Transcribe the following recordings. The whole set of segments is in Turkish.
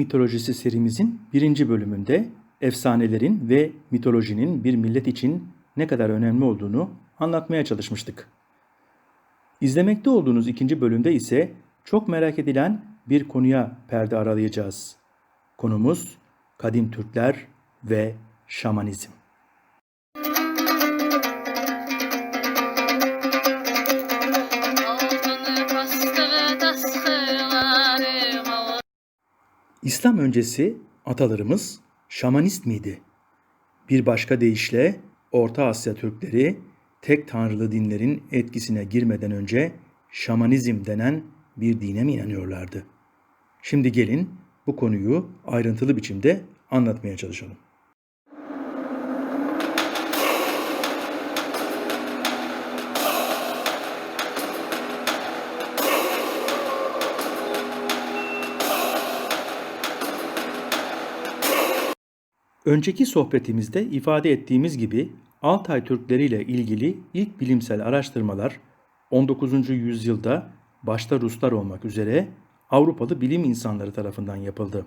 Mitolojisi serimizin birinci bölümünde efsanelerin ve mitolojinin bir millet için ne kadar önemli olduğunu anlatmaya çalışmıştık. İzlemekte olduğunuz ikinci bölümde ise çok merak edilen bir konuya perde aralayacağız. Konumuz kadim Türkler ve şamanizm. İslam öncesi atalarımız şamanist miydi? Bir başka deyişle Orta Asya Türkleri tek tanrılı dinlerin etkisine girmeden önce şamanizm denen bir dine mi inanıyorlardı? Şimdi gelin bu konuyu ayrıntılı biçimde anlatmaya çalışalım. Önceki sohbetimizde ifade ettiğimiz gibi Altay Türkleri ile ilgili ilk bilimsel araştırmalar 19. yüzyılda başta Ruslar olmak üzere Avrupalı bilim insanları tarafından yapıldı.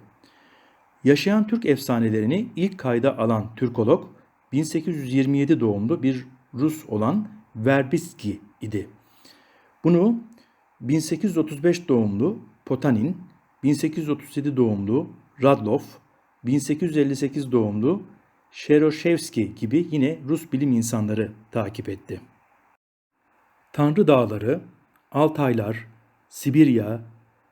Yaşayan Türk efsanelerini ilk kayda alan Türkolog 1827 doğumlu bir Rus olan Verbitsky idi. Bunu 1835 doğumlu Potanin, 1837 doğumlu Radlov, 1858 doğumlu Sheroshevsky gibi yine Rus bilim insanları takip etti. Tanrı Dağları, Altaylar, Sibirya,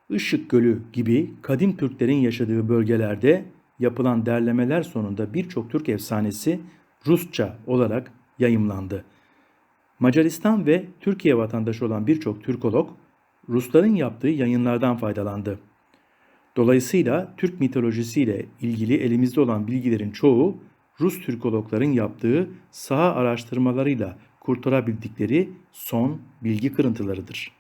Işık Gölü gibi kadim Türklerin yaşadığı bölgelerde yapılan derlemeler sonunda birçok Türk efsanesi Rusça olarak yayımlandı. Macaristan ve Türkiye vatandaşı olan birçok Türkolog Rusların yaptığı yayınlardan faydalandı. Dolayısıyla Türk mitolojisiyle ilgili elimizde olan bilgilerin çoğu Rus Türkologların yaptığı saha araştırmalarıyla kurtarabildikleri son bilgi kırıntılarıdır.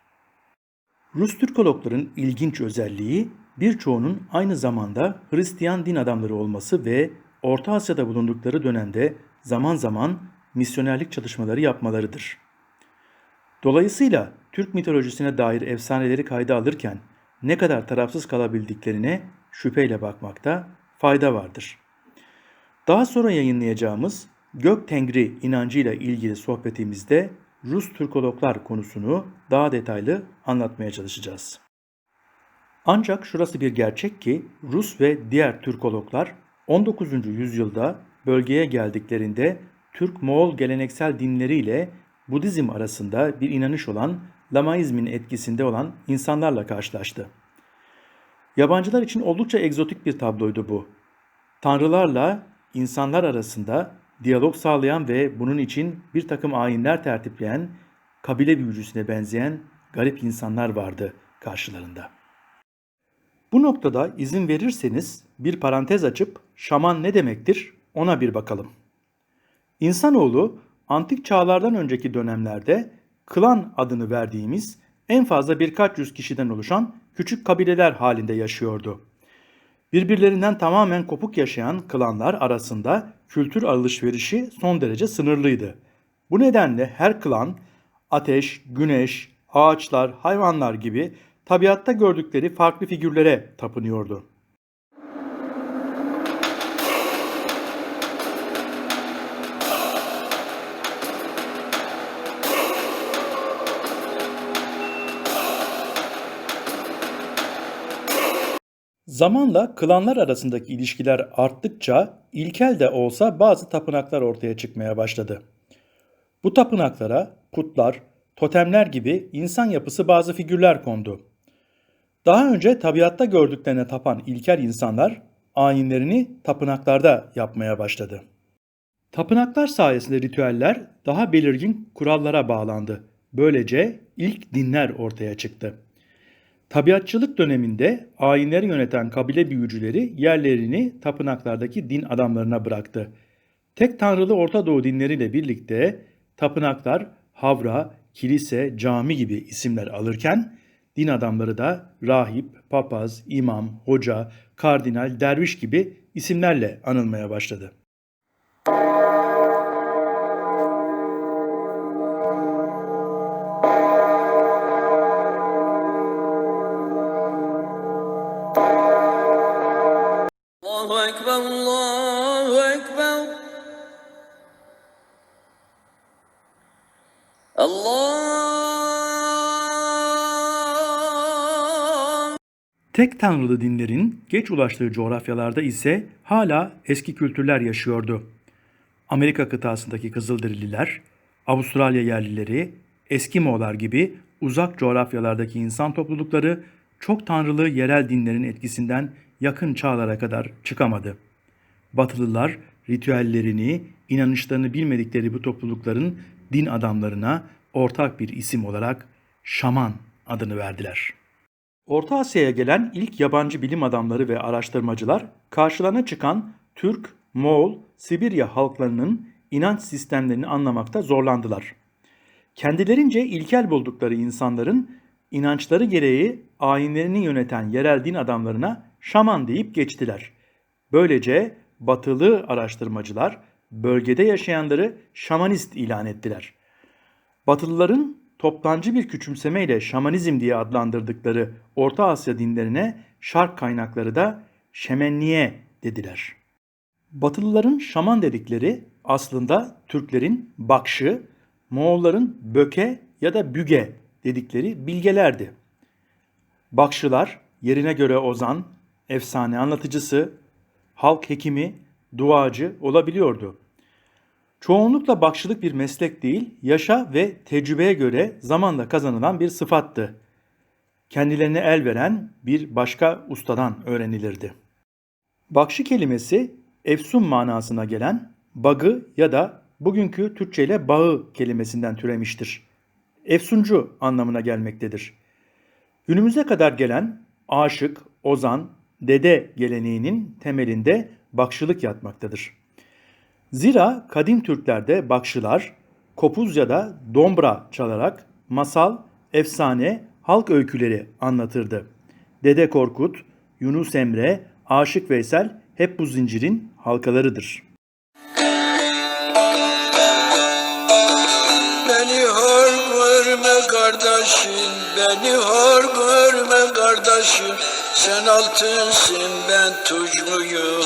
Rus Türkologların ilginç özelliği birçoğunun aynı zamanda Hristiyan din adamları olması ve Orta Asya'da bulundukları dönemde zaman zaman misyonerlik çalışmaları yapmalarıdır. Dolayısıyla Türk mitolojisine dair efsaneleri kayda alırken ne kadar tarafsız kalabildiklerine şüpheyle bakmakta fayda vardır. Daha sonra yayınlayacağımız Gök Tengri inancıyla ilgili sohbetimizde Rus Türkologlar konusunu daha detaylı anlatmaya çalışacağız. Ancak şurası bir gerçek ki Rus ve diğer Türkologlar 19. yüzyılda bölgeye geldiklerinde Türk-Moğol geleneksel dinleriyle Budizm arasında bir inanış olan Lamaizmin etkisinde olan insanlarla karşılaştı. Yabancılar için oldukça egzotik bir tabloydu bu. Tanrılarla insanlar arasında diyalog sağlayan ve bunun için bir takım ayinler tertipleyen, kabile büyücüsüne benzeyen garip insanlar vardı karşılarında. Bu noktada izin verirseniz bir parantez açıp şaman ne demektir ona bir bakalım. İnsanoğlu antik çağlardan önceki dönemlerde klan adını verdiğimiz en fazla birkaç yüz kişiden oluşan küçük kabileler halinde yaşıyordu. Birbirlerinden tamamen kopuk yaşayan klanlar arasında kültür alışverişi son derece sınırlıydı. Bu nedenle her klan ateş, güneş, ağaçlar, hayvanlar gibi tabiatta gördükleri farklı figürlere tapınıyordu. Zamanla klanlar arasındaki ilişkiler arttıkça ilkel de olsa bazı tapınaklar ortaya çıkmaya başladı. Bu tapınaklara putlar, totemler gibi insan yapısı bazı figürler kondu. Daha önce tabiatta gördüklerine tapan ilkel insanlar ayinlerini tapınaklarda yapmaya başladı. Tapınaklar sayesinde ritüeller daha belirgin kurallara bağlandı. Böylece ilk dinler ortaya çıktı. Tabiatçılık döneminde ayinleri yöneten kabile büyücüleri yerlerini tapınaklardaki din adamlarına bıraktı. Tek tanrılı Orta Doğu dinleriyle birlikte tapınaklar havra, kilise, cami gibi isimler alırken din adamları da rahip, papaz, imam, hoca, kardinal, derviş gibi isimlerle anılmaya başladı. Allahu Ekber, Allahu Ekber. Tek tanrılı dinlerin geç ulaştığı coğrafyalarda ise hala eski kültürler yaşıyordu. Amerika kıtasındaki Kızılderililer, Avustralya yerlileri, Eskimolar gibi uzak coğrafyalardaki insan toplulukları çok tanrılı yerel dinlerin etkisinden yakın çağlara kadar çıkamadı. Batılılar ritüellerini, inanışlarını bilmedikleri bu toplulukların din adamlarına ortak bir isim olarak şaman adını verdiler. Orta Asya'ya gelen ilk yabancı bilim adamları ve araştırmacılar karşılarına çıkan Türk, Moğol, Sibirya halklarının inanç sistemlerini anlamakta zorlandılar. Kendilerince ilkel buldukları insanların inançları gereği ayinlerini yöneten yerel din adamlarına şaman deyip geçtiler. Böylece batılı araştırmacılar bölgede yaşayanları şamanist ilan ettiler. Batılıların toptancı bir küçümsemeyle şamanizm diye adlandırdıkları Orta Asya dinlerine şark kaynakları da şemenniye dediler. Batılıların şaman dedikleri aslında Türklerin bakşı, Moğolların böke ya da büge dedikleri bilgelerdi. Bakşılar yerine göre ozan, efsane anlatıcısı, halk hekimi, duacı olabiliyordu. Çoğunlukla bakşılık bir meslek değil, yaşa ve tecrübeye göre zamanla kazanılan bir sıfattı. Kendilerine el veren bir başka ustadan öğrenilirdi. Bakşı kelimesi efsun manasına gelen bagı ya da bugünkü Türkçe ile bağı kelimesinden türemiştir. Efsuncu anlamına gelmektedir. Günümüze kadar gelen aşık, ozan, dede geleneğinin temelinde bakşılık yatmaktadır. Zira kadim Türklerde bakşılar kopuz ya da dombra çalarak masal, efsane, halk öyküleri anlatırdı. Dede Korkut, Yunus Emre, Aşık Veysel hep bu zincirin halkalarıdır. Beni hor görme kardeşim, beni hor görme kardeşim. Sen altınsın, ben tuzluyum.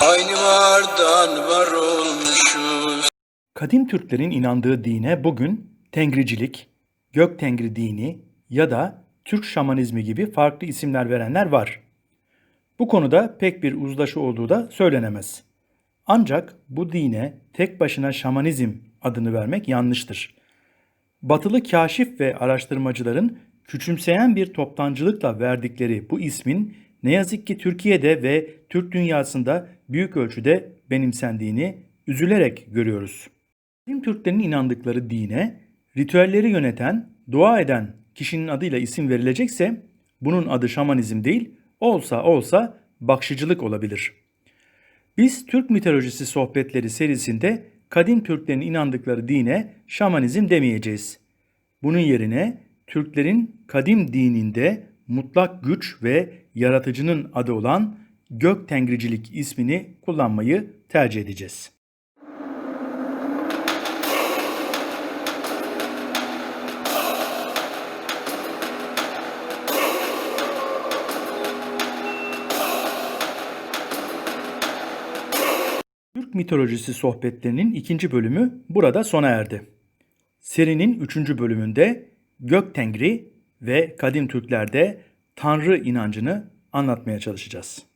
Aynı vardan var olmuşuz. Kadim Türklerin inandığı dine bugün Tengricilik, Gök Tengri dini ya da Türk şamanizmi gibi farklı isimler verenler var. Bu konuda pek bir uzlaşı olduğu da söylenemez. Ancak bu dine tek başına şamanizm adını vermek yanlıştır. Batılı kaşif ve araştırmacıların küçümseyen bir toptancılıkla verdikleri bu ismin ne yazık ki Türkiye'de ve Türk dünyasında büyük ölçüde benimsendiğini üzülerek görüyoruz. Kadim Türklerin inandıkları dine ritüelleri yöneten, dua eden kişinin adıyla isim verilecekse bunun adı şamanizm değil, olsa olsa bakşıcılık olabilir. Biz Türk mitolojisi sohbetleri serisinde kadim Türklerin inandıkları dine şamanizm demeyeceğiz. Bunun yerine Türklerin kadim dininde mutlak güç ve yaratıcının adı olan gök tengricilik ismini kullanmayı tercih edeceğiz. Türk mitolojisi sohbetlerinin ikinci bölümü burada sona erdi. Serinin üçüncü bölümünde Gök Tengri ve Kadim Türklerde Tanrı inancını anlatmaya çalışacağız.